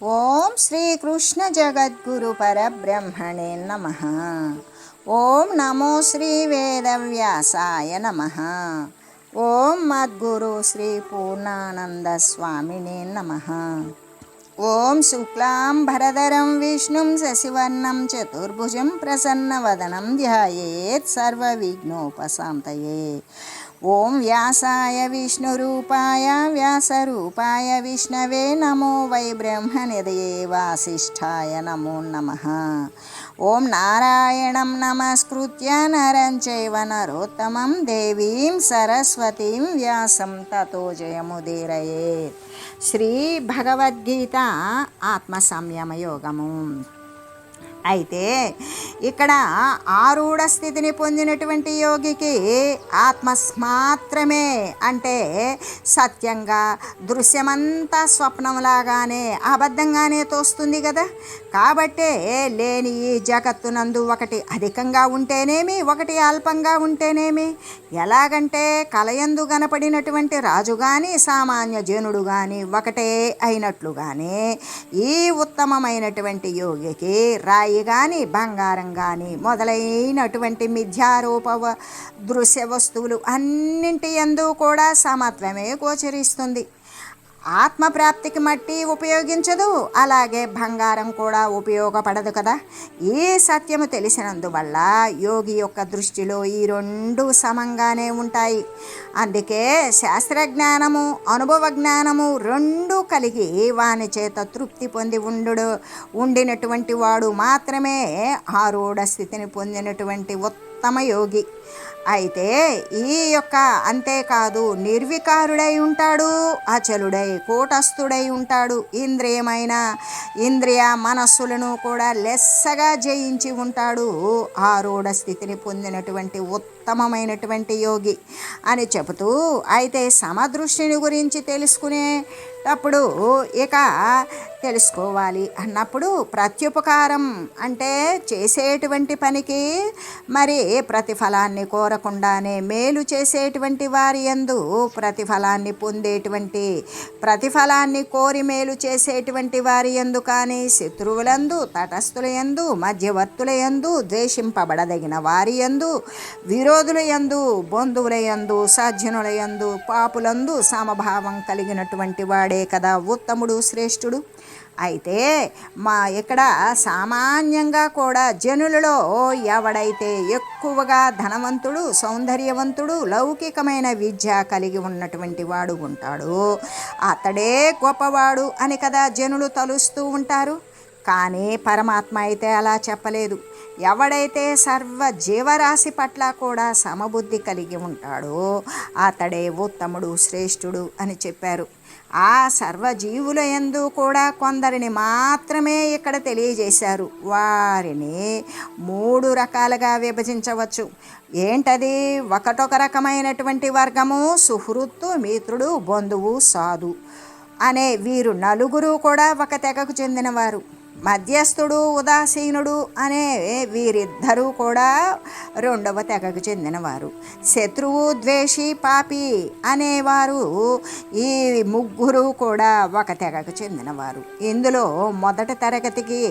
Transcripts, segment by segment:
ఓం శ్రీకృష్ణ జగద్గురు పరబ్రహ్మణే నమ ఓం నమో శ్రీ వేదవ్యాసాయ నమ ఓం మద్గురు శ్రీ పూర్ణానంద స్వామినే నమ ఓం శుక్లాం భరధరం విష్ణుం శశివర్ణం చతుర్భుజం ప్రసన్నవదనం ధ్యాయేత్ సర్వవిఘ్నోపశాంతయే ఓం వ్యాసాయ విష్ణురూపాయ వ్యాసరూపాయ విష్ణవే నమో వై బ్రహ్మనిదయే వాసిష్ఠాయ నమో నమ. ఓం నారాయణం నమస్కృత్య నరం చైవ నరోత్తమం దేవీం సరస్వతీం వ్యాసం తతో జయముదీరయే శ్రీ భగవద్గీత ఆత్మ సంయమ యోగము అయితే ఇక్కడ ఆరూఢ స్థితిని పొందినటువంటి యోగికి ఆత్మ మాత్రమే అంటే సత్యంగా దృశ్యమంతా స్వప్నంలాగానే అబద్ధంగానే తోస్తుంది కదా. కాబట్టే లేని ఈ జగత్తునందు ఒకటి అధికంగా ఉంటేనేమి ఒకటి అల్పంగా ఉంటేనేమి? ఎలాగంటే కలయందు గనపడినటువంటి రాజు కానీ సామాన్య జనుడు కానీ ఒకటే అయినట్లుగానే ఈ ఉత్తమమైనటువంటి యోగికి రాయి కానీ బంగారం కానీ మొదలైనటువంటి మిథ్యారూప దృశ్య వస్తువులు అన్నింటి ఎందు కూడా సమత్వమే గోచరిస్తుంది. ఆత్మప్రాప్తికి మట్టి ఉపయోగించదు అలాగే బంగారం కూడా ఉపయోగపడదు కదా. ఈ సత్యము తెలిసినందువల్ల యోగి యొక్క దృష్టిలో ఈ రెండు సమంగానే ఉంటాయి. అందుకే శాస్త్రజ్ఞానము అనుభవ జ్ఞానము రెండు కలిగి వాని చేత తృప్తి పొంది ఉండు ఉండినటువంటి వాడు మాత్రమే ఆరూఢ స్థితిని పొందినటువంటి ఉత్తమ యోగి. అయితే ఈ యొక్క అంతేకాదు నిర్వికారుడై ఉంటాడు అచలుడై కూటస్థుడై ఉంటాడు. ఇంద్రియమైన ఇంద్రియ మనస్సులను కూడా లెస్సగా జయించి ఉంటాడు. ఆరూఢ స్థితిని పొందినటువంటి ఉత్తమమైనటువంటి యోగి అని చెబుతూ అయితే సమదృష్టిని గురించి తెలుసుకునేటప్పుడు ఇక తెలుసుకోవాలి. అన్నప్పుడు ప్రత్యుపకారం అంటే చేసేటువంటి పనికి మరి ప్రతిఫలాన్ని కోరకుండానే మేలు చేసేటువంటి వారి యందు ప్రతిఫలాన్ని పొందేటువంటి ప్రతిఫలాన్ని కోరి మేలు చేసేటువంటి వారి యందు కానీ శత్రువులందు తటస్థుల యందు మధ్యవర్తుల యందు ద్వేషింపబడదగిన వారి యందు విరోధుల యందు బంధువుల యందు సజ్జనుల యందు పాపులందు సమభావం కలిగినటువంటి వాడే కదా ఉత్తముడు శ్రేష్ఠుడు. అయితే మా ఇక్కడ సామాన్యంగా కూడా జనులలో ఎవడైతే ఎక్కువగా ధనవంతుడు సౌందర్యవంతుడు లౌకికమైన విద్య కలిగి ఉన్నటువంటి వాడు ఉంటాడు అతడే గొప్పవాడు అని కదా జనులు తలుస్తూ ఉంటారు. కానీ పరమాత్మ అయితే అలా చెప్పలేదు. ఎవడైతే సర్వ జీవరాశి పట్ల కూడా సమబుద్ధి కలిగి ఉంటాడో అతడే ఉత్తముడు శ్రేష్ఠుడు అని చెప్పారు. ఆ సర్వజీవుల యందు కూడా కొందరిని మాత్రమే ఇక్కడ తెలియజేశారు. వారిని మూడు రకాలుగా విభజించవచ్చు. ఏంటది? ఒకటొక రకమైనటువంటి వర్గము సుహృత్తు మిత్రుడు బంధువు సాధు అనే వీరు నలుగురు కూడా ఒక తెగకు చెందినవారు. మధ్యస్థుడు ఉదాసీనుడు అనే వీరిద్దరూ కూడా రెండవ తెగకు చెందినవారు. శత్రువు ద్వేషి పాపి అనేవారు ఈ ముగ్గురు కూడా ఒక తెగకు చెందినవారు. ఇందులో మొదటి తరగతికి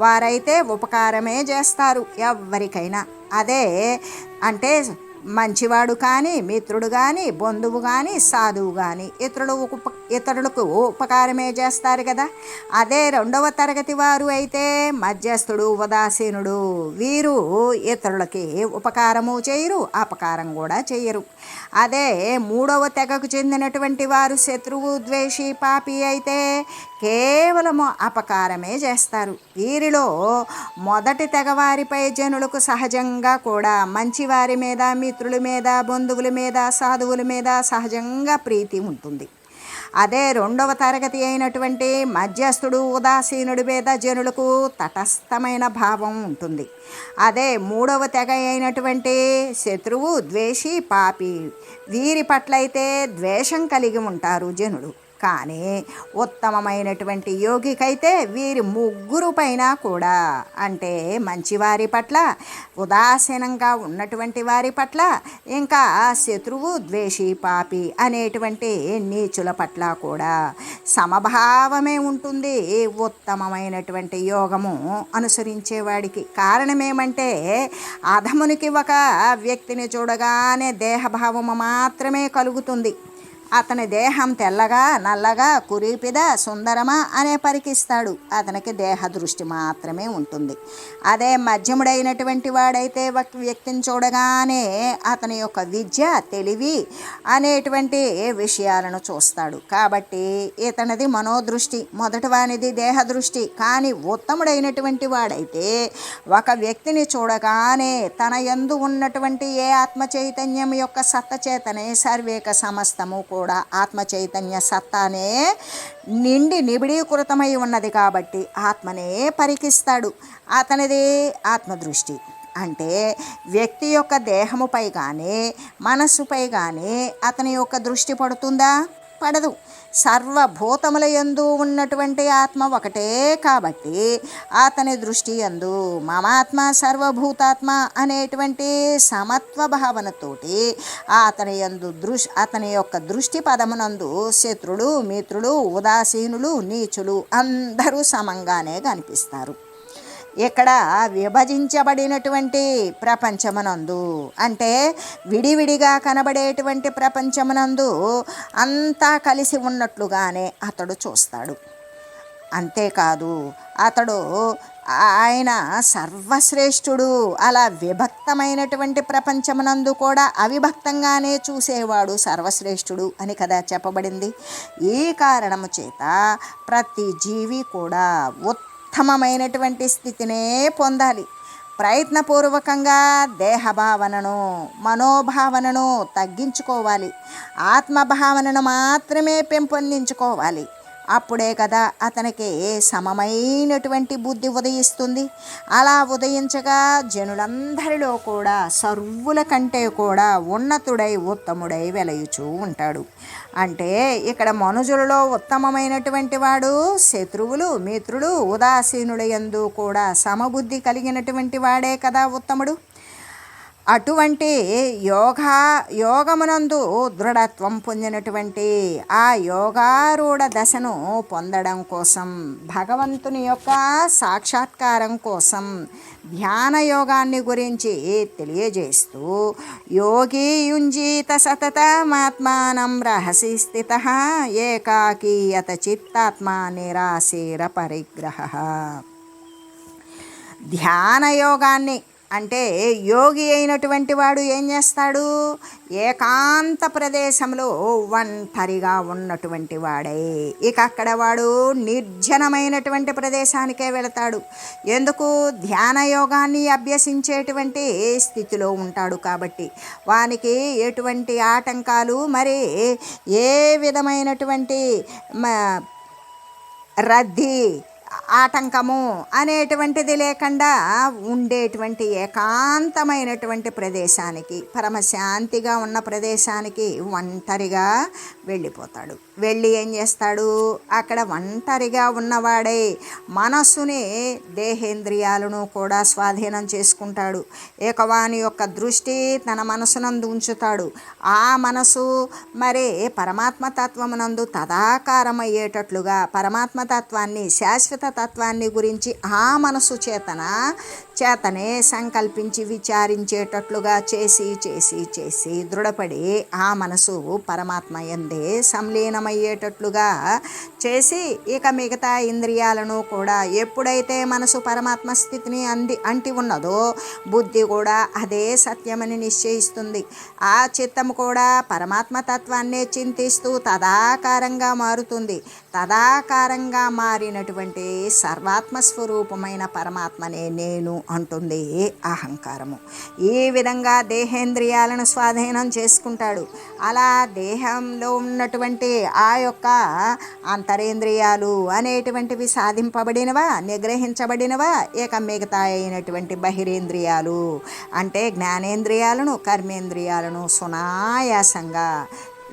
వారైతే ఉపకారమే చేస్తారు ఎవరికైనా. అదే అంటే మంచివాడు కానీ మిత్రుడు కానీ బంధువు కానీ సాధువు కానీ ఇతరులు ఉప ఇతరులకు ఉపకారమే చేస్తారు కదా. అదే రెండవ తరగతి వారు అయితే మధ్యస్థుడు ఉదాసీనుడు. వీరు ఇతరులకి ఉపకారము చేయరు అపకారం కూడా చేయరు. అదే మూడవ తెగకు చెందినటువంటి వారు శత్రువు ద్వేషి పాపి అయితే కేవలము అపకారమే చేస్తారు. వీరిలో మొదటి తెగవారిపై జనులకు సహజంగా కూడా మంచివారి మీద మిత్రుల మీద బంధువుల మీద సాధువుల మీద సహజంగా ప్రీతి ఉంటుంది. అదే రెండవ తరగతి అయినటువంటి మధ్యస్థుడు ఉదాసీనుడి మీద జనులకు తటస్థమైన భావం ఉంటుంది. అదే మూడవ తెగ అయినటువంటి శత్రువు ద్వేషి పాపి వీరి పట్లయితే ద్వేషం కలిగి ఉంటారు జనుడు కానీ ఉత్తమమైనటువంటి యోగికైతే వీరి ముగ్గురు పైన కూడా. అంటే మంచివారి పట్ల ఉదాసీనంగా ఉన్నటువంటి వారి పట్ల ఇంకా శత్రువు ద్వేషి పాపి అనేటువంటి నీచుల పట్ల కూడా సమభావమే ఉంటుంది. ఉత్తమమైనటువంటి యోగము అనుసరించేవాడికి కారణమేమంటే అధమునికి ఒక వ్యక్తిని చూడగానే దేహభావము మాత్రమే కలుగుతుంది. అతని దేహం తెల్లగా నల్లగా కురీపిద సుందరమా అనే పరికిస్తాడు అతనికి దేహ దృష్టి మాత్రమే ఉంటుంది. అదే మధ్యముడైనటువంటి వాడైతే ఒక వ్యక్తిని చూడగానే అతని యొక్క విద్య తెలివి అనేటువంటి విషయాలను చూస్తాడు. కాబట్టి ఇతనిది మనోదృష్టి మొదటి వానిది దేహ దృష్టి. కానీ ఉత్తముడైనటువంటి వాడైతే ఒక వ్యక్తిని చూడగానే తన యందు ఉన్నటువంటి ఏ ఆత్మ చైతన్యం యొక్క సత్త చేతనే సర్వేక సమస్తము కూడా ఆత్మ చైతన్య సత్తానే నిండి నిబిడీకృతమై ఉన్నది కాబట్టి ఆత్మనే పరికిస్తాడు. అతనిది ఆత్మదృష్టి. అంటే వ్యక్తి యొక్క దేహముపై కానీ మనస్సుపై కానీ అతని యొక్క దృష్టి పడుతుందా? పడదు. సర్వభూతముల యందు ఉన్నటువంటి ఆత్మ ఒకటే కాబట్టి అతని దృష్టి యందు మమాత్మ సర్వభూతాత్మ అనేటువంటి సమత్వ భావనతోటి అతని యందు దృష్ అతని యొక్క దృష్టి పదమునందు శత్రుడు మిత్రులు ఉదాసీనులు నీచులు అందరూ సమంగానే కనిపిస్తారు. ఇక్కడ విభజించబడినటువంటి ప్రపంచమునందు అంటే విడివిడిగా కనబడేటువంటి ప్రపంచమునందు అంతా కలిసి ఉన్నట్లుగానే అతడు చూస్తాడు. అంతేకాదు అతడు ఆయన సర్వశ్రేష్ఠుడు అలా విభక్తమైనటువంటి ప్రపంచమునందు కూడా అవిభక్తంగానే చూసేవాడు సర్వశ్రేష్ఠుడు అని కదా చెప్పబడింది. ఈ కారణము చేత ప్రతి జీవి కూడా ఉత్త ఉత్తమమైనటువంటి స్థితినే పొందాలి. ప్రయత్నపూర్వకంగా దేహభావనను మనోభావనను తగ్గించుకోవాలి. ఆత్మభావనను మాత్రమే పెంపొందించుకోవాలి. అప్పుడే కదా అతనికి సమమైనటువంటి బుద్ధి ఉదయిస్తుంది. అలా ఉదయించగా జనులందరిలో కూడా సర్వుల కంటే కూడా ఉన్నతుడై ఉత్తముడై వెలయుచూ ఉంటాడు. అంటే ఇక్కడ మనుజులలో ఉత్తమమైనటువంటి వాడు శత్రువులు మిత్రులు ఉదాసీనులయందు కూడా సమబుద్ధి కలిగినటువంటి వాడే కదా ఉత్తముడు. అటువంటి యోగా యోగమునందు దృఢత్వం పొందినటువంటి ఆ యోగారూఢ దశను పొందడం కోసం భగవంతుని యొక్క సాక్షాత్కారం కోసం ధ్యాన యోగాన్ని గురించి తెలియజేస్తూ యోగి యుంజీత సతతమాత్మానం రహసి స్థిత ఏకాకీయత చిత్తాత్మ నిరాశీర పరిగ్రహ. ధ్యాన యోగాన్ని అంటే యోగి అయినటువంటి వాడు ఏం చేస్తాడు? ఏకాంత ప్రదేశంలో ఒంటరిగా ఉన్నటువంటి వాడే. ఇక అక్కడ వాడు నిర్జనమైనటువంటి ప్రదేశానికే వెళతాడు. ఎందుకు? ధ్యాన యోగాన్ని అభ్యసించేటువంటి స్థితిలో ఉంటాడు కాబట్టి. వానికి ఎటువంటి ఆటంకాలు మరి ఏ విధమైనటువంటి రద్దీ ఆటంకము అనేటువంటిది లేకుండా ఉండేటువంటి ఏకాంతమైనటువంటి ప్రదేశానికి పరమశాంతిగా ఉన్న ప్రదేశానికి ఒంటరిగా వెళ్ళిపోతాడు. వెళ్ళి ఏం చేస్తాడు? అక్కడ ఒంటరిగా ఉన్నవాడే మనస్సుని దేహేంద్రియాలను కూడా స్వాధీనం చేసుకుంటాడు. ఏకవాని యొక్క దృష్టి తన మనసునందు ఉంచుతాడు. ఆ మనసు మరి పరమాత్మతత్వమునందు తదాకారమయ్యేటట్లుగా పరమాత్మతత్వాన్ని శాశ్వత శాశ్వత తత్వాన్ని గురించి ఆ మనసు చేతన చేతనే సంకల్పించి విచారించేటట్లుగా చేసి చేసి చేసి దృఢపడి ఆ మనసు పరమాత్మ ఎందే సంలీనమయ్యేటట్లుగా చేసి ఇక మిగతా ఇంద్రియాలను కూడా ఎప్పుడైతే మనసు పరమాత్మ స్థితిని అంది అంటి ఉన్నదో బుద్ధి కూడా అదే సత్యమని నిశ్చయిస్తుంది. ఆ చిత్తము కూడా పరమాత్మ తత్వాన్నే చింతిస్తూ తదాకారంగా మారుతుంది. తదాకారంగా మారినటువంటి సర్వాత్మ స్వరూపమైన పరమాత్మనే నేను అంటుంది అహంకారము. ఈ విధంగా దేహేంద్రియాలను స్వాధీనం చేసుకుంటాడు. అలా దేహంలో ఉన్నటువంటి ఆ యొక్క అంతరేంద్రియాలు అనేటువంటివి సాధింపబడినవా నిగ్రహించబడినవా ఇక మిగతా అయినటువంటి బహిరేంద్రియాలు. అంటే జ్ఞానేంద్రియాలను కర్మేంద్రియాలను సునాయాసంగా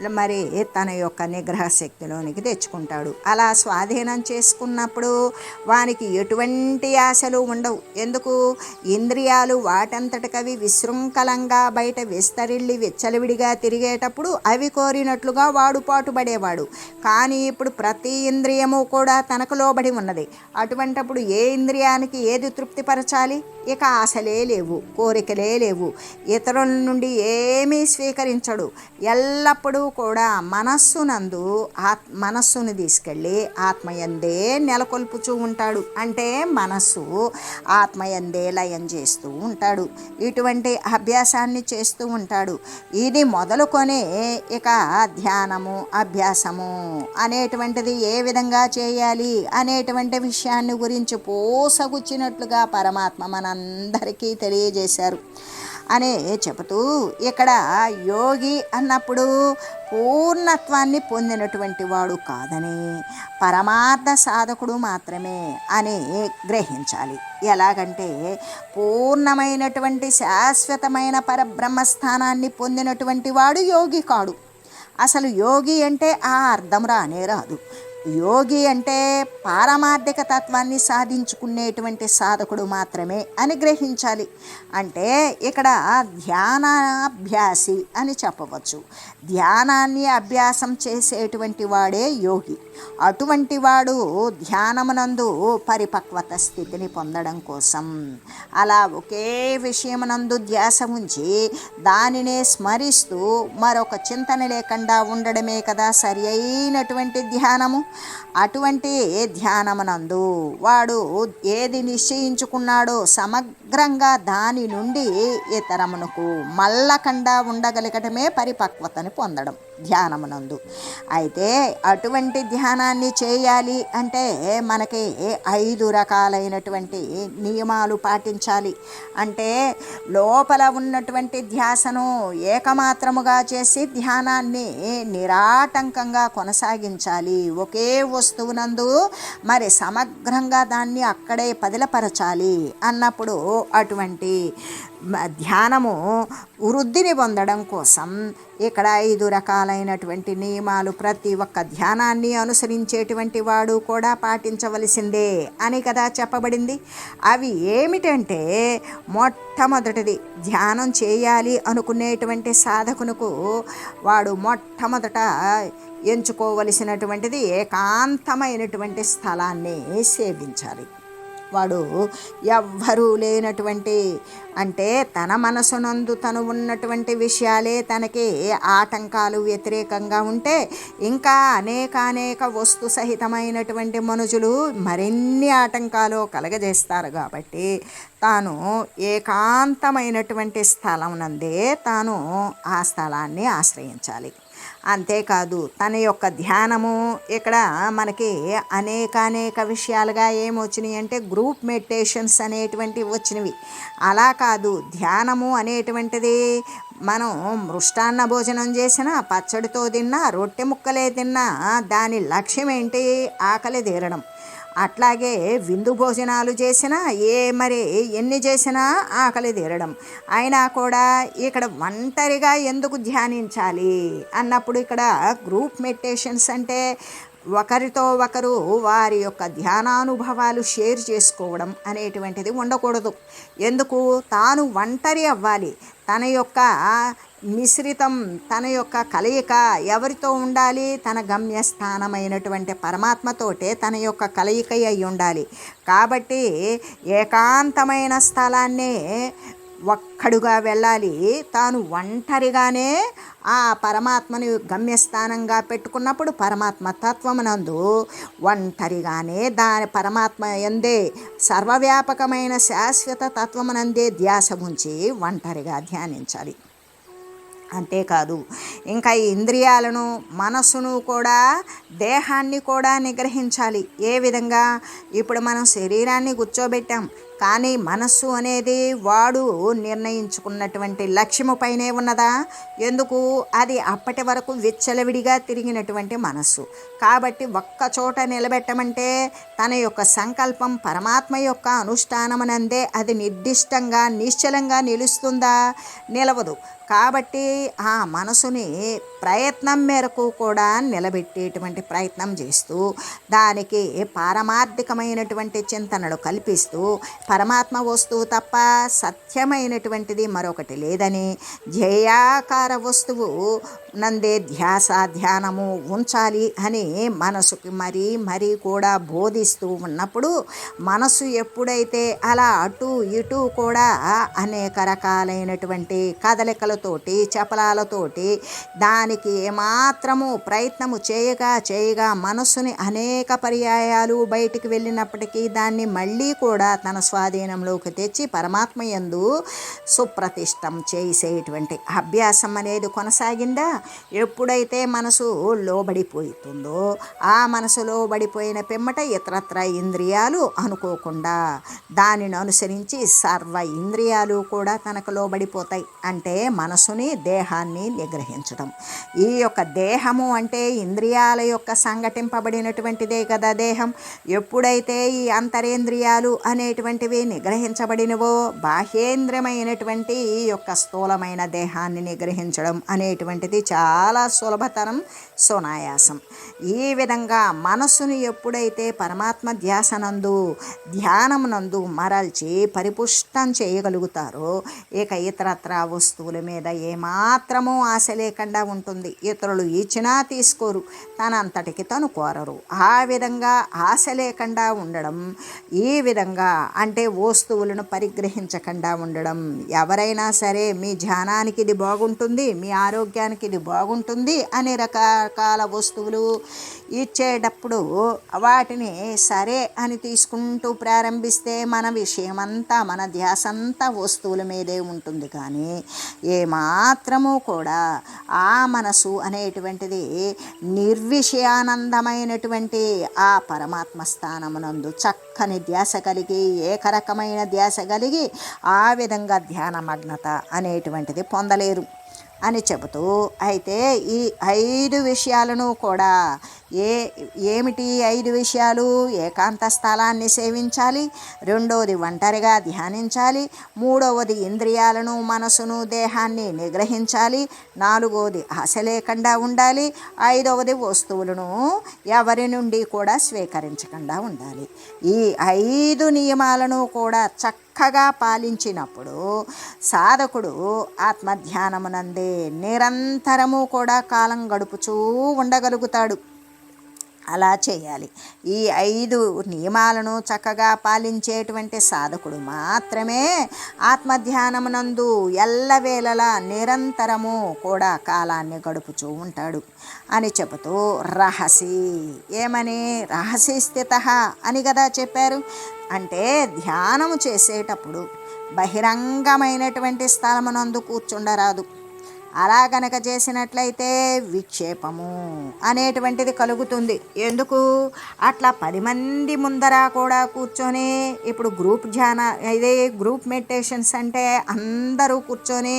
మరి తన యొక్క నిగ్రహ శక్తిలోనికి తెచ్చుకుంటాడు. అలా స్వాధీనం చేసుకున్నప్పుడు వానికి ఎటువంటి ఆశలు ఉండవు. ఎందుకు? ఇంద్రియాలు వాటంతటికవి విశృంఖలంగా బయట విస్తరిల్లి విచ్చలవిడిగా తిరిగేటప్పుడు అవి కోరినట్లుగా వాడు పాటుపడేవాడు. కానీ ఇప్పుడు ప్రతి ఇంద్రియము కూడా తనకు లోబడి ఉన్నది. అటువంటప్పుడు ఏ ఇంద్రియానికి ఏది తృప్తిపరచాలి? ఇక ఆశలే లేవు కోరికలే లేవు. ఇతరుల నుండి ఏమీ స్వీకరించడు. ఎల్లప్పుడూ కూడా మనస్సునందు ఆత్ మనస్సును తీసుకెళ్ళి ఆత్మయందే నెలకొల్పుచూ ఉంటాడు. అంటే మనస్సు ఆత్మయందే లయం చేస్తూ ఉంటాడు. ఇటువంటి అభ్యాసాన్ని చేస్తూ ఉంటాడు. ఇది మొదలుకొనే ఇక ధ్యానము అభ్యాసము అనేటువంటిది ఏ విధంగా చేయాలి అనేటువంటి విషయాన్ని గురించి పోసగుచ్చినట్లుగా పరమాత్మ మనందరికీ తెలియజేశారు. అనే చెబుతూ ఇక్కడ యోగి అన్నప్పుడు పూర్ణత్వాన్ని పొందినటువంటి వాడు కాదని పరమార్థ సాధకుడు మాత్రమే అని గ్రహించాలి. ఎలాగంటే పూర్ణమైనటువంటి శాశ్వతమైన పరబ్రహ్మస్థానాన్ని పొందినటువంటి వాడు యోగి కాడు. అసలు యోగి అంటే ఆ అర్థం రానే రాదు. యోగి అంటే పారమార్థిక తత్వాన్ని సాధించుకునేటువంటి సాధకుడు మాత్రమే అని గ్రహించాలి. అంటే ఇక్కడ ధ్యానాభ్యాసి అని చెప్పవచ్చు. ధ్యానాన్ని అభ్యాసం చేసేటువంటి వాడే యోగి. అటువంటి వాడు ధ్యానమునందు పరిపక్వత స్థితిని పొందడం కోసం అలా ఒకే విషయమునందు ధ్యాస ఉంచి దానినే స్మరిస్తూ మరొక చింతన లేకుండా ఉండడమే కదా సరి అయినటువంటి ధ్యానము. అటువంటి ధ్యానమునందు వాడు ఏది నిశ్చయించుకున్నాడో సమగ్రంగా దాని నుండి ఇతరమునకు మల్లకండా ఉండగలగటమే పరిపక్వతని పొందడం ధ్యానమునందు. అయితే అటువంటి ధ్యానాన్ని చేయాలి అంటే మనకి ఐదు రకాలైనటువంటి నియమాలు పాటించాలి. అంటే లోపల ఉన్నటువంటి ధ్యాసను ఏకమాత్రముగా చేసి ధ్యానాన్ని నిరాటంకంగా కొనసాగించాలి. ఒకే ఏ వస్తువునందు మరి సమగ్రంగా దాన్ని అక్కడే పదిలపరచాలి అన్నప్పుడు అటువంటి ధ్యానము వృద్ధిని పొందడం కోసం ఇక్కడ ఐదు రకాలైనటువంటి నియమాలు ప్రతి ఒక్క ధ్యానాన్ని అనుసరించేటువంటి వాడు కూడా పాటించవలసిందే అని కదా చెప్పబడింది. అవి ఏమిటంటే మొట్టమొదటిది ధ్యానం చేయాలి అనుకునేటువంటి సాధకునకు వాడు మొట్టమొదట ఎంచుకోవలసినటువంటిది ఏకాంతమైనటువంటి స్థలాన్ని సేవించాలి. వాడు ఎవ్వరూ లేనటువంటి అంటే తన మనసునందు తను ఉన్నటువంటి విషయాలే తనకి ఆటంకాలు వ్యతిరేకంగా ఉంటే ఇంకా అనేక అనేక వస్తు సహితమైనటువంటి మనుషులు మరిన్ని ఆటంకాలు కలగజేస్తారు కాబట్టి తాను ఏకాంతమైనటువంటి స్థలం నందే తాను ఆ స్థలాన్ని ఆశ్రయించాలి. అంతేకాదు తన యొక్క ధ్యానము ఇక్కడ మనకి అనేకానేక విషయాలుగా ఏమొచ్చినాయి అంటే గ్రూప్ మెడిటేషన్స్ అనేటువంటివి వచ్చినవి. అలా కాదు ధ్యానము అనేటువంటిది మనం మృష్టాన్న భోజనం చేసినా పచ్చడితో తిన్నా రొట్టె ముక్కలే తిన్నా దాని లక్ష్యం ఏంటి ఆకలి తీరడం. అట్లాగే విందు భోజనాలు చేసినా ఏ మరి ఎన్ని చేసినా ఆకలి తీరడం. అయినా కూడా ఇక్కడ ఒంటరిగా ఎందుకు ధ్యానించాలి? అన్నప్పుడు ఇక్కడ గ్రూప్ మెడిటేషన్స్ అంటే ఒకరితో ఒకరు వారి యొక్క ధ్యానానుభవాలు షేర్ చేసుకోవడం అనేటువంటిది ఉండకూడదు. ఎందుకు? తాను ఒంటరి అవ్వాలి. తన యొక్క మిశ్రితం తన యొక్క కలయిక ఎవరితో ఉండాలి? తన గమ్యస్థానమైనటువంటి పరమాత్మతోటే తన యొక్క కలయిక అయి ఉండాలి. కాబట్టి ఏకాంతమైన స్థలాన్నే ఒక్కడుగా వెళ్ళాలి. తాను ఒంటరిగానే ఆ పరమాత్మని గమ్యస్థానంగా పెట్టుకున్నప్పుడు పరమాత్మ తత్వమునందు ఒంటరిగానే దాని పరమాత్మ ఎందే సర్వవ్యాపకమైన శాశ్వత తత్వమునందే ధ్యాస ఉంచి ఒంటరిగా ధ్యానించాలి. అంతేకాదు ఇంకా ఈ ఇంద్రియాలను మనస్సును కూడా దేహాన్ని కూడా నిగ్రహించాలి. ఏ విధంగా? ఇప్పుడు మనం శరీరాన్ని కూర్చోబెట్టాం. కానీ మనస్సు అనేది వాడు నిర్ణయించుకున్నటువంటి లక్ష్యము పైనే ఉన్నదా? ఎందుకు? అది అప్పటి వరకు విచ్చలవిడిగా తిరిగినటువంటి మనస్సు. కాబట్టి ఒక్క చోట నిలబెట్టమంటే తన యొక్క సంకల్పం పరమాత్మ యొక్క అనుష్ఠానమనందే అది నిర్దిష్టంగా నిశ్చలంగా నిలుస్తుందా? నిలవదు. కాబట్టి ఆ మనసుని ప్రయత్నం మేరకు కూడా నిలబెట్టేటువంటి ప్రయత్నం చేస్తూ దానికి పారమార్థికమైనటువంటి చింతనలు కల్పిస్తూ పరమాత్మ వస్తువు తప్ప సత్యమైనటువంటిది మరొకటి లేదని ధ్యేయాకార వస్తువు నందే ధ్యాస ధ్యానము ఉంచాలి అని మనసుకి మరీ మరీ కూడా బోధిస్తూ ఉన్నప్పుడు మనసు ఎప్పుడైతే అలా అటు ఇటు కూడా అనేక రకాలైనటువంటి కదలికలతోటి చపలాలతోటి దానికి ఏమాత్రము ప్రయత్నము చేయగా చేయగా మనసుని అనేక పర్యాయాలు బయటికి వెళ్ళినప్పటికీ దాన్ని మళ్ళీ కూడా తన స్వాధీనంలోకి తెచ్చి పరమాత్మ ఎందు సుప్రతిష్టం చేసేటువంటి అభ్యాసం అనేది కొనసాగిందా? ఎప్పుడైతే మనసు లోబడిపోతుందో ఆ మనసు లోబడిపోయిన పిమ్మట ఇతరత్ర ఇంద్రియాలు అనుకోకుండా దానిని అనుసరించి సర్వ ఇంద్రియాలు కూడా తనకు లోబడిపోతాయి. అంటే మనసుని దేహాన్ని నిగ్రహించడం. ఈ యొక్క దేహము అంటే ఇంద్రియాల యొక్క సంఘటింపబడినటువంటిదే కదా దేహం. ఎప్పుడైతే ఈ అంతరేంద్రియాలు అనేటువంటివి నిగ్రహించబడినవో బాహ్యేంద్రియమైనటువంటి ఈ యొక్క స్థూలమైన దేహాన్ని నిగ్రహించడం అనేటువంటిది చాలా సులభతరం సునాయాసం. ఈ విధంగా మనస్సును ఎప్పుడైతే పరమాత్మ ధ్యాసనందు ధ్యానమునందు మరల్చి పరిపుష్టం చేయగలుగుతారో ఇక ఇతరత్ర వస్తువుల మీద ఏమాత్రమూ ఆశ లేకుండా ఉంటుంది. ఇతరులు ఇచ్చినా తీసుకోరు తనంతటికి తను కోరరు. ఆ విధంగా ఆశ లేకుండా ఉండడం ఈ విధంగా అంటే వస్తువులను పరిగ్రహించకుండా ఉండడం ఎవరైనా సరే మీ ధ్యానానికి ఇది బాగుంటుంది మీ ఆరోగ్యానికి ఇది బాగుంటుంది అనే రకరకాల వస్తువులు ఇచ్చేటప్పుడు వాటిని సరే అని తీసుకుంటూ ప్రారంభిస్తే మన విషయమంతా మన ధ్యాస అంతా వస్తువుల మీదే ఉంటుంది. కానీ ఏమాత్రము కూడా ఆ మనసు అనేటువంటిది నిర్విషయానందమైనటువంటి ఆ పరమాత్మ స్థానమునందు చక్కని ధ్యాస కలిగి ఏకరకమైన ధ్యాస కలిగి ఆ విధంగా ధ్యానమగ్నత అనేటువంటిది పొందలేరు. అని చెబుతూ అయితే ఈ ఐదు విషయాలను కూడా ఏ ఏమిటి ఐదు విషయాలు? ఏకాంత స్థలాన్ని సేవించాలి రెండవది ఒంటరిగా ధ్యానించాలి మూడవది ఇంద్రియాలను మనసును దేహాన్ని నిగ్రహించాలి నాలుగవది ఆశ లేకుండా ఉండాలి ఐదవది వస్తువులను ఎవరి నుండి కూడా స్వీకరించకుండా ఉండాలి. ఈ ఐదు నియమాలను కూడా చక్క చక్కగా పాలించినప్పుడు సాధకుడు ఆత్మధ్యానమునందే నిరంతరము కూడా కాలం గడుపుచూ ఉండగలుగుతాడు. అలా చేయాలి. ఈ ఐదు నియమాలను చక్కగా పాలించేటువంటి సాధకుడు మాత్రమే ఆత్మధ్యానమునందు ఎల్లవేళలా నిరంతరము కూడా కాలాన్ని గడుపుచూ ఉంటాడు అని చెబుతూ రహసి ఏమని? రహసి స్థిత అని కదా చెప్పారు. అంటే ధ్యానము చేసేటప్పుడు బహిరంగమైనటువంటి స్థలమునందు కూర్చుండరాదు. అలా గనక చేసినట్లయితే విక్షేపము అనేటువంటిది కలుగుతుంది. ఎందుకు? అట్లా పది మంది ముందర కూడా కూర్చొని ఇప్పుడు గ్రూప్ ధ్యాన ఇదే గ్రూప్ మెడిటేషన్స్ అంటే అందరూ కూర్చొని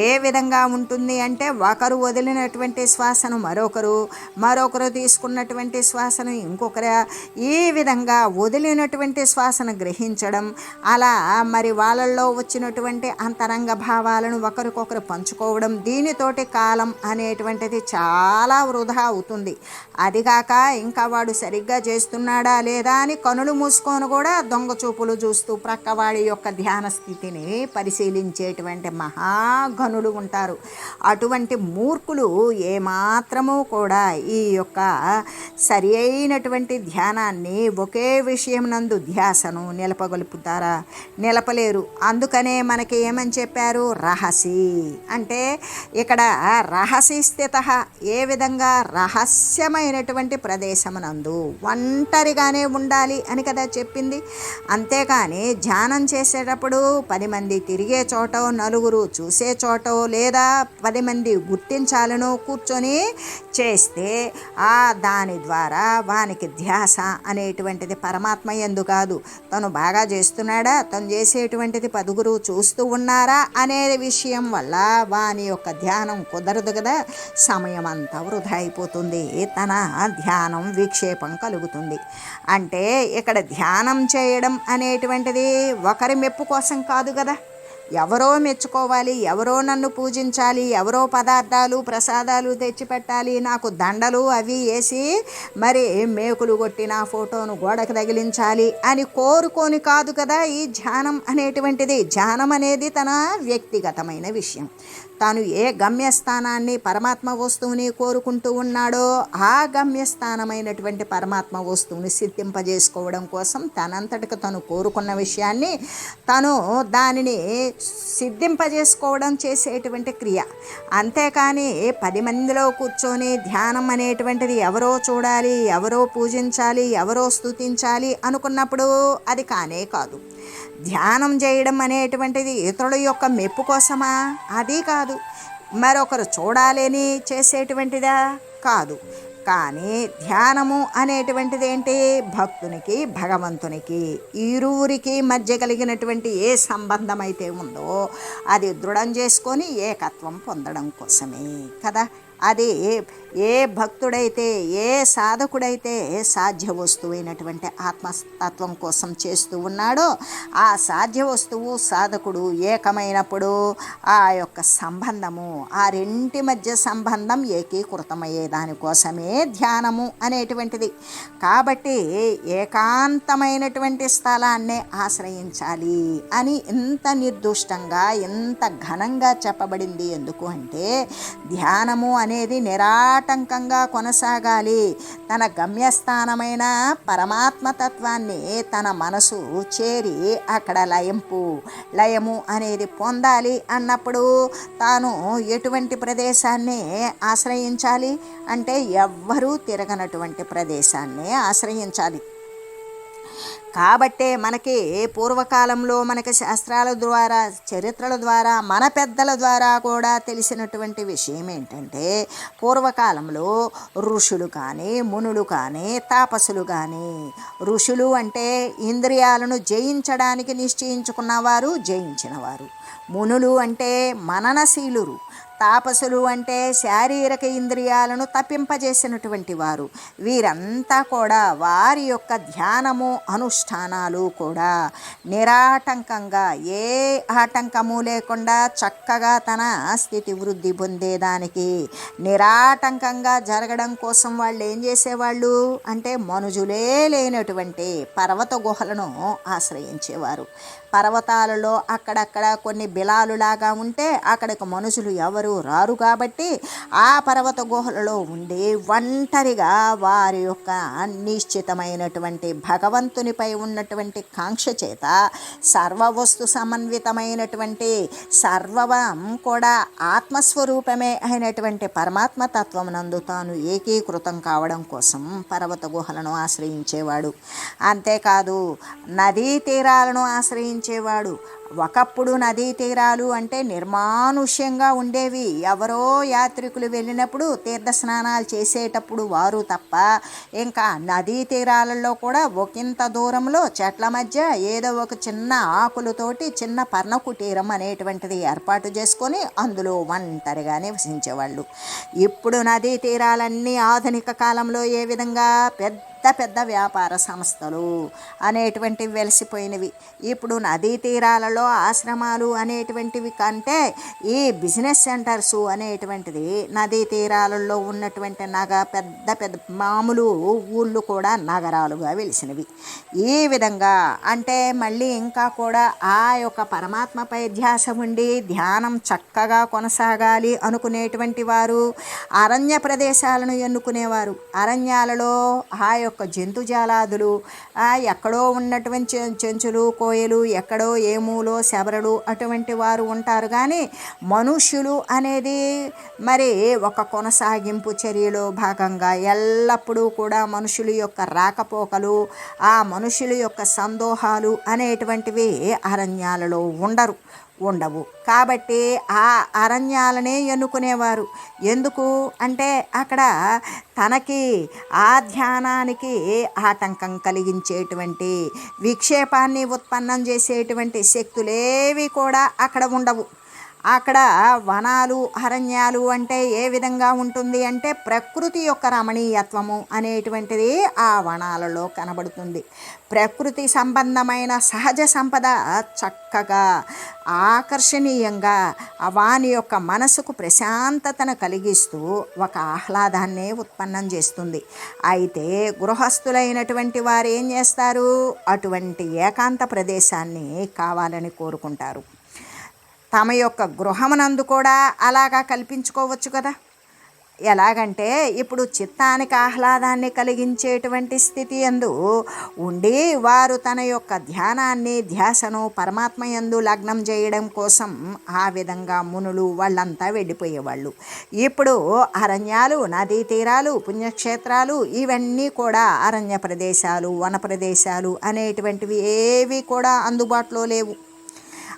ఏ విధంగా ఉంటుంది అంటే ఒకరు వదిలినటువంటి శ్వాసను మరొకరు మరొకరు తీసుకున్నటువంటి శ్వాసను ఇంకొకరు ఈ విధంగా వదిలినటువంటి శ్వాసను గ్రహించడం అలా మరి వాళ్ళల్లో వచ్చినటువంటి అంతరంగ భావాలను ఒకరికొకరు పంచుకోవడం దీనితోటి కాలం అనేటువంటిది చాలా వృధా అవుతుంది. అదిగాక ఇంకా వాడు సరిగ్గా చేస్తున్నాడా లేదా అని కనులు మూసుకొని కూడా దొంగ చూపులు చూస్తూ ప్రక్కవాడి యొక్క ధ్యాన స్థితిని పరిశీలించేటువంటి మహాగనులు ఉంటారు. అటువంటి మూర్ఖులు ఏమాత్రము కూడా ఈ యొక్క సరి అయినటువంటి ధ్యానాన్ని ఒకే విషయం నందు ధ్యాసను నిలపగలుపుతారా? నిలపలేరు. అందుకనే మనకి ఏమని చెప్పారు? రహసి అంటే ఇక్కడ రహస్యస్థిత ఏ విధంగా రహస్యమైనటువంటి ప్రదేశమునందు ఒంటరిగానే ఉండాలి అని కదా చెప్పింది. అంతేకాని ధ్యానం చేసేటప్పుడు పది మంది తిరిగే చోట నలుగురు చూసే చోట లేదా పది మంది గుర్తించాలను కూర్చొని చేస్తే ఆ దాని ద్వారా వానికి ధ్యాస అనేటువంటిది పరమాత్మ ఎందు కాదు. తను బాగా చేస్తున్నాడా? తను చేసేటువంటిది పదుగురు చూస్తూ ఉన్నారా? అనే విషయం వల్ల వాని యొక్క ధ్యానం కుదరదు కదా. సమయం అంతా వృధా అయిపోతుంది. తన ధ్యానం విక్షేపం కలుగుతుంది. అంటే ఇక్కడ ధ్యానం చేయడం అనేటువంటిది ఒకరి మెప్పు కోసం కాదు కదా. ఎవరో మెచ్చుకోవాలి ఎవరో నన్ను పూజించాలి ఎవరో పదార్థాలు ప్రసాదాలు తెచ్చిపెట్టాలి నాకు దండలు అవి వేసి మరి మేకులు కొట్టి నా ఫోటోను గోడకు తగిలించాలి అని కోరుకొని కాదు కదా ఈ ధ్యానం అనేటువంటిది. ధ్యానం అనేది తన వ్యక్తిగతమైన విషయం. తాను ఏ గమ్యస్థానాన్ని పరమాత్మ వస్తువుని కోరుకుంటూ ఉన్నాడో ఆ గమ్యస్థానమైనటువంటి పరమాత్మ వస్తువుని సిద్ధింపజేసుకోవడం కోసం తనంతటికి తను కోరుకున్న విషయాన్ని తను దానిని సిద్ధింపజేసుకోవడం చేసేటువంటి క్రియ. అంతేకాని పది మందిలో కూర్చొని ధ్యానం అనేటువంటిది ఎవరో చూడాలి ఎవరో పూజించాలి ఎవరో స్తుతించాలి అనుకున్నప్పుడు అది కానే కాదు. ధ్యానం చేయడం అనేటువంటిది ఇతరుల యొక్క మెప్పు కోసమా? అది కాదు. మరొకరు చూడాలని చేసేటువంటిదా? కాదు. కానీ ధ్యానము అనేటువంటిది ఏంటి భక్తునికి భగవంతునికి ఇరువురికి మధ్య కలిగినటువంటి ఏ సంబంధం అయితే ఉందో అది దృఢం చేసుకొని ఏకత్వం పొందడం కోసమే కదా. అది ఏ భక్తుడైతే ఏ సాధకుడైతే సాధ్య వస్తువైనటువంటి ఆత్మతత్వం కోసం చేస్తూ ఉన్నాడో ఆ సాధ్య వస్తువు సాధకుడు ఏకమైనప్పుడు ఆ యొక్క సంబంధము ఆ రెంటి మధ్య సంబంధం ఏకీకృతమయ్యే దానికోసమే ధ్యానము అనేటువంటిది. కాబట్టి ఏకాంతమైనటువంటి స్థలాన్నే ఆశ్రయించాలి అని ఇంత నిర్దుష్టంగా ఎంత ఘనంగా చెప్పబడింది ఎందుకు అంటే ధ్యానము అనేది నిరా నిరాటంకంగా కొనసాగాలి. తన గమ్యస్థానమైన పరమాత్మతత్వాన్ని తన మనసు చేరి అక్కడ లయంపు లయము అనేది పొందాలి అన్నప్పుడు తాను ఎటువంటి ప్రదేశాన్ని ఆశ్రయించాలి? అంటే ఎవ్వరూ తిరగనటువంటి ప్రదేశాన్ని ఆశ్రయించాలి. కాబట్టే మనకి పూర్వకాలంలో మనకి శాస్త్రాల ద్వారా చరిత్రల ద్వారా మన పెద్దల ద్వారా కూడా తెలిసినటువంటి విషయం ఏంటంటే పూర్వకాలంలో ఋషులు కానీ మునులు కానీ తాపసులు కానీ ఋషులు అంటే ఇంద్రియాలను జయించడానికి నిశ్చయించుకున్నవారు జయించినవారు. మునులు అంటే మననశీలురు. తాపసులు అంటే శారీరక ఇంద్రియాలను తప్పింపజేసినటువంటి వారు. వీరంతా కూడా వారి యొక్క ధ్యానము అనుష్ఠానాలు కూడా. నిరాటంకంగా ఏ ఆటంకము లేకుండా చక్కగా తన స్థితి వృద్ధి పొందేదానికి నిరాటంకంగా జరగడం కోసం వాళ్ళు ఏం చేసేవాళ్ళు? అంటే మనుజులే లేనటువంటి పర్వత గుహలను ఆశ్రయించేవారు. పర్వతాలలో అక్కడక్కడ కొన్ని బిలాలులాగా ఉంటే అక్కడికి మనుషులు ఎవరు రారు కాబట్టి ఆ పర్వత గుహలలో ఉండి ఒంటరిగా వారి యొక్క నిశ్చితమైనటువంటి భగవంతునిపై ఉన్నటువంటి కాంక్ష చేత సర్వవస్తు సమన్వితమైనటువంటి సర్వం కూడా ఆత్మస్వరూపమే అయినటువంటి పరమాత్మ తత్వమునందు తాను ఏకీకృతం కావడం కోసం పర్వత గుహలను ఆశ్రయించేవాడు. అంతేకాదు నదీ తీరాలను ఆశ్రయించేవాడు ఒకప్పుడు నదీ తీరాలు అంటే నిర్మానుష్యంగా ఉండేవి. ఎవరో యాత్రికులు వెళ్ళినప్పుడు తీర్థ స్నానాలు చేసేటప్పుడు వారు తప్ప ఇంకా నదీ తీరాలలో కూడా ఒకంత దూరంలో చెట్ల మధ్య ఏదో ఒక చిన్న ఆకులతోటి చిన్న పర్ణకుటీరం అనేటువంటిది ఏర్పాటు చేసుకొని అందులో ఒంటరిగా నివసించేవాళ్ళు. ఇప్పుడు నదీ తీరాలన్నీ ఆధునిక కాలంలో ఏ విధంగా పెద్ద పెద్ద పెద్ద వ్యాపార సంస్థలు అనేటువంటివి వెలిసిపోయినవి. ఇప్పుడు నదీ తీరాలలో ఆశ్రమాలు అనేటువంటివి కంటే ఈ బిజినెస్ సెంటర్స్ అనేటువంటిది నదీ తీరాలలో ఉన్నటువంటి నగ పెద్ద పెద్ద మామూలు ఊళ్ళు కూడా నగరాలుగా వెలిసినవి. ఈ విధంగా అంటే మళ్ళీ ఇంకా కూడా ఆ యొక్క పరమాత్మపై ధ్యాస ఉండి ధ్యానం చక్కగా కొనసాగాలి అనుకునేటువంటి వారు అరణ్య ప్రదేశాలను ఎన్నుకునేవారు. అరణ్యాలలో ఆ యొక్క జంతుజాలాదులు ఆ, ఎక్కడో ఉన్నటువంటి చెంచులు కోయలు ఎక్కడో ఏమూలో శబరలు అటువంటి వారు ఉంటారు. కానీ మనుష్యులు అనేది మరి ఒక కొనసాగింపు చర్యలో భాగంగా ఎల్లప్పుడూ కూడా మనుషుల యొక్క రాకపోకలు ఆ మనుషుల యొక్క సందోహాలు అనేటువంటివి అరణ్యాలలో ఉండరు. ఉండవు. కాబట్టి ఆ అరణ్యాలనే ఎన్నుకునేవారు. ఎందుకు? అంటే అక్కడ తనకి ఆ ధ్యానానికి ఆటంకం కలిగించేటువంటి విక్షేపాన్ని ఉత్పన్నం చేసేటువంటి శక్తులేవి కూడా అక్కడ ఉండవు. అక్కడ వనాలు అరణ్యాలు అంటే ఏ విధంగా ఉంటుంది అంటే ప్రకృతి యొక్క రమణీయత్వము అనేటువంటిది ఆ వనాలలో కనబడుతుంది. ప్రకృతి సంబంధమైన సహజ సంపద చక్కగా ఆకర్షణీయంగా వాని యొక్క మనసుకు ప్రశాంతతను కలిగిస్తూ ఒక ఆహ్లాదాన్ని ఉత్పన్నం చేస్తుంది. అయితే గృహస్థులైనటువంటి వారు ఏం చేస్తారు? అటువంటి ఏకాంత ప్రదేశాన్ని కావాలని కోరుకుంటారు. తమ యొక్క గృహమునందు కూడా అలాగా కల్పించుకోవచ్చు కదా? ఎలాగంటే ఇప్పుడు చిత్తానికి ఆహ్లాదాన్ని కలిగించేటువంటి స్థితి ఎందు ఉండి వారు తన యొక్క ధ్యానాన్ని ధ్యాసను పరమాత్మ ఎందు లగ్నం చేయడం కోసం ఆ విధంగా మునులు వాళ్ళంతా వెళ్ళిపోయేవాళ్ళు. ఇప్పుడు అరణ్యాలు నదీ తీరాలు పుణ్యక్షేత్రాలు ఇవన్నీ కూడా అరణ్య ప్రదేశాలు వన ప్రదేశాలు అనేటువంటివి ఏవి కూడా అందుబాటులో లేవు.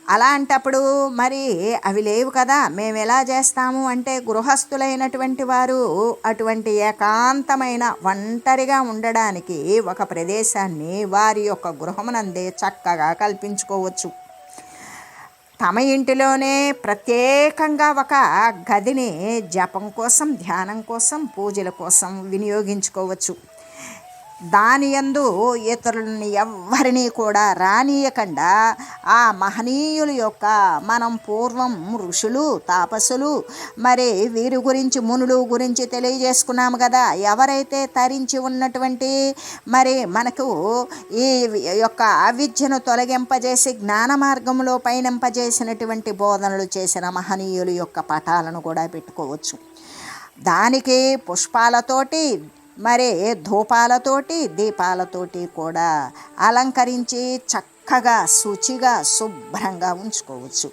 అలాంటప్పుడు మరి అవి లేవు కదా మేము ఎలా చేస్తాము అంటే గృహస్థులైనటువంటి వారు అటువంటి ఏకాంతమైన ఒంటరిగా ఉండడానికి ఒక ప్రదేశాన్ని వారి యొక్క గృహమునందే చక్కగా కల్పించుకోవచ్చు. తమ ఇంటిలోనే ప్రత్యేకంగా ఒక గదిని జపం కోసం ధ్యానం కోసం పూజల కోసం వినియోగించుకోవచ్చు. దాని యందు ఇతరులని ఎవ్వరినీ కూడా రానియకుండా ఆ మహనీయుల యొక్క మనం పూర్వం ఋషులు తాపసులు మరి వీరి గురించి మునులు గురించి తెలియజేసుకున్నాము కదా ఎవరైతే తరించి ఉన్నటువంటి మరి మనకు ఈ యొక్క అవిద్యను తొలగింపజేసి జ్ఞాన మార్గంలో పయనింపజేసినటువంటి బోధనలు చేసిన మహనీయుల యొక్క పటాలను కూడా పెట్టుకోవచ్చు. దానికి పుష్పాలతోటి మరే ధూపాలతోటి దీపాలతోటి కూడా అలంకరించి చక్కగా శుచిగా శుభ్రంగా ఉంచుకోవచ్చు.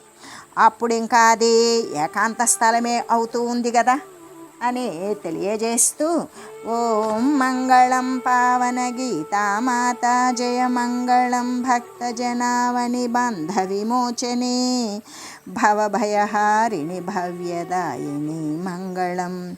అప్పుడు ఇంకా అది ఏకాంత స్థలమే అవుతూ ఉంది కదా అని తెలియజేస్తూ ఓం మంగళం పావన గీతామాత జయ మంగళం భక్తజనావని బంధ విమోచనే భవభయహారిణి భవ్యదాయిని మంగళం.